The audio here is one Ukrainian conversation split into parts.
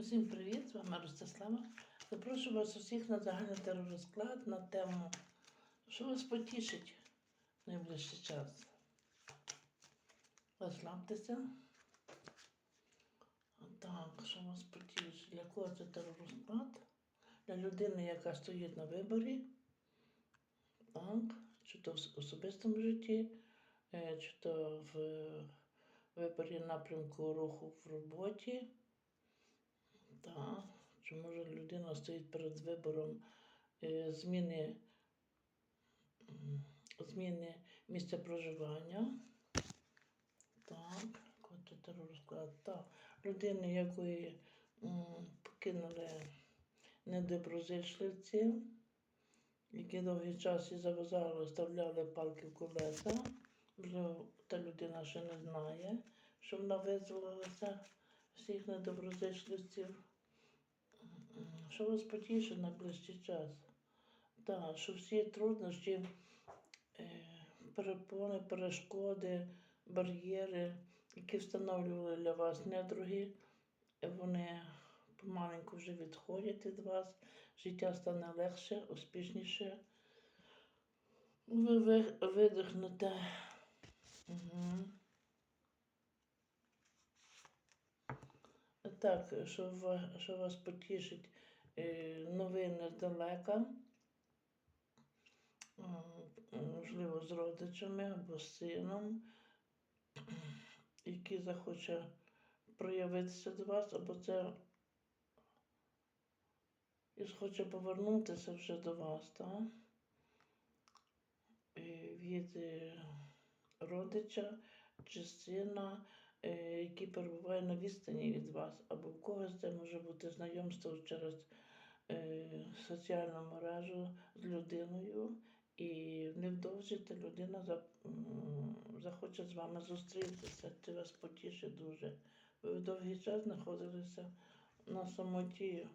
Усім привіт, з вами Ростислава. Запрошую вас усіх на загальний теророзклад на тему, що вас потішить в найближчий час. Розслабтеся. Так, що вас потішить? Для кого це теророзклад? Для людини, яка стоїть на виборі. Так, чи то в особистому житті, е, чи то в виборі напрямку руху в роботі. Так, чи може людина стоїть перед вибором е, зміни, зміни місця проживання. Так, розклад. Так, людини, якої покинули недоброзичливці, які довгий час і завазали, вставляли палки в колеса. Вже та людина ще не знає, що вона визволилася всіх недоброзичливців. Що вас потішить на ближчий час? Так, що всі труднощі, е, перепони, перешкоди, бар'єри, які встановлювали для вас недруги, вони помаленьку вже відходять від вас, життя стане легше, успішніше. Ви- видихнете. Угу. Так, що, ва- що вас потішить е, новини здалека, можливо, з родичами або з сином, який захоче проявитися до вас, або це і захоче повернутися вже до вас, так? Від е, родича чи сина, який перебуває на відстані від вас, або в когось це може бути знайомство через е, соціальну мережу з людиною, і невдовзі та людина захоче з вами зустрітися. Це вас потішить дуже. Ви довгий час знаходилися на самоті.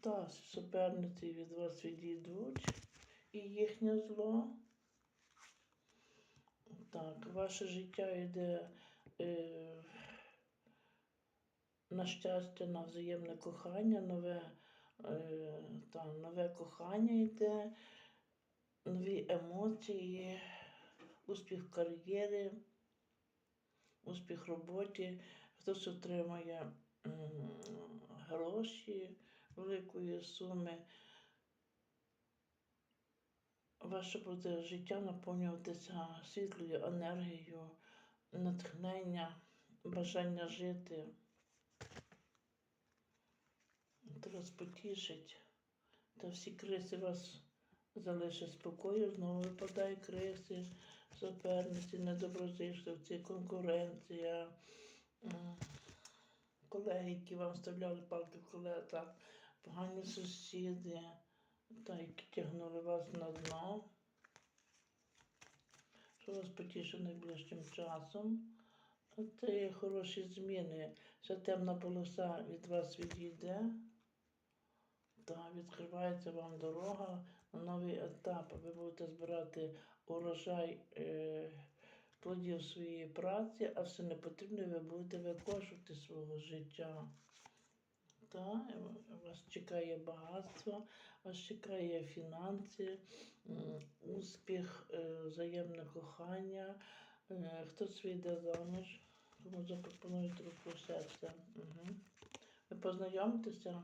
Та суперниці від вас відійдуть і їхнє зло. Так, ваше життя йде е, на щастя, на взаємне кохання, нове, е, та, нове кохання йде, нові емоції, успіх в кар'єрі, успіх в роботі, хтось отримує м, гроші великої суми. Ваше буде життя наповнюватися світлою енергією, натхнення, бажання жити. Це вас потішить. Та всі криси вас залишать спокою, знову випадає криси, суперниці, недоброзичливці, конкуренція, колеги, які вам вставляли палки в колеса, погані сусіди, та які тягнули вас на дно. Що вас потішить найближчим часом? Це є хороші зміни. Ця темна полоса від вас відійде. Та відкривається вам дорога на новий етап. Ви будете збирати урожай е, плодів своєї праці, а все непотрібне ви будете викошувати свого життя. Та, вас чекає багатство, вас чекає фінанси, успіх, е, взаємне кохання. Е, Хтось вийде заміж, кому запропонують руку серця. Угу. Ви познайомитеся.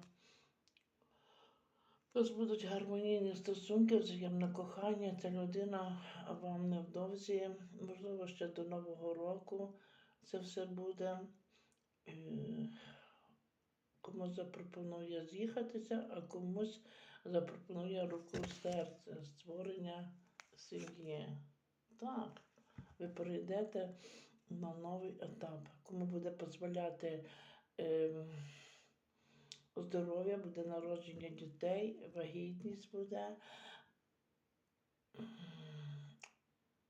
У вас будуть гармонійні стосунки, взаємне кохання. Ця людина вам невдовзі, можливо, ще до Нового року це все буде. Е, Комусь запропонує з'їхатися, а комусь запропонує руку серця, створення сім'ї. Так, ви перейдете на новий етап. Кому буде дозволяти ем, здоров'я, буде народження дітей, вагітність буде.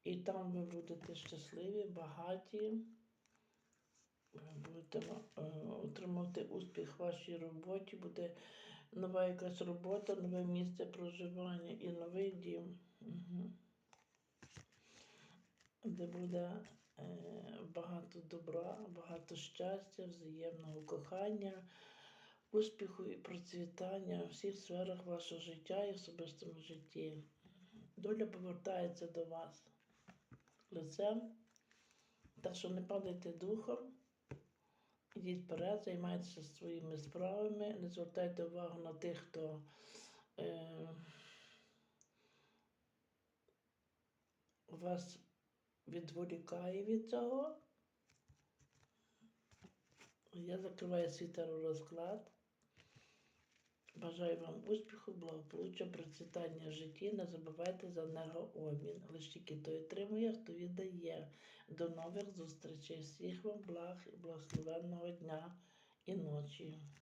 І там ви будете щасливі, багаті. Будете е, отримувати успіх в вашій роботі, буде нова якась робота, нове місце проживання і новий дім. Угу. Де буде е, багато добра, багато щастя, взаємного кохання, успіху і процвітання у всіх сферах вашого життя і особистому житті. Доля повертається до вас лицем. Так що не падайте духом, ідіть вперед, займайтеся своїми справами, не звертайте увагу на тих, хто е, вас відволікає від цього. Я закриваю свій розклад. Бажаю вам успіху, благополуччя, процвітання в житті. Не забувайте за енергообмін. Лише тільки той отримує, хто віддає. До нових зустрічей. Всіх вам благ і благословенного дня і ночі.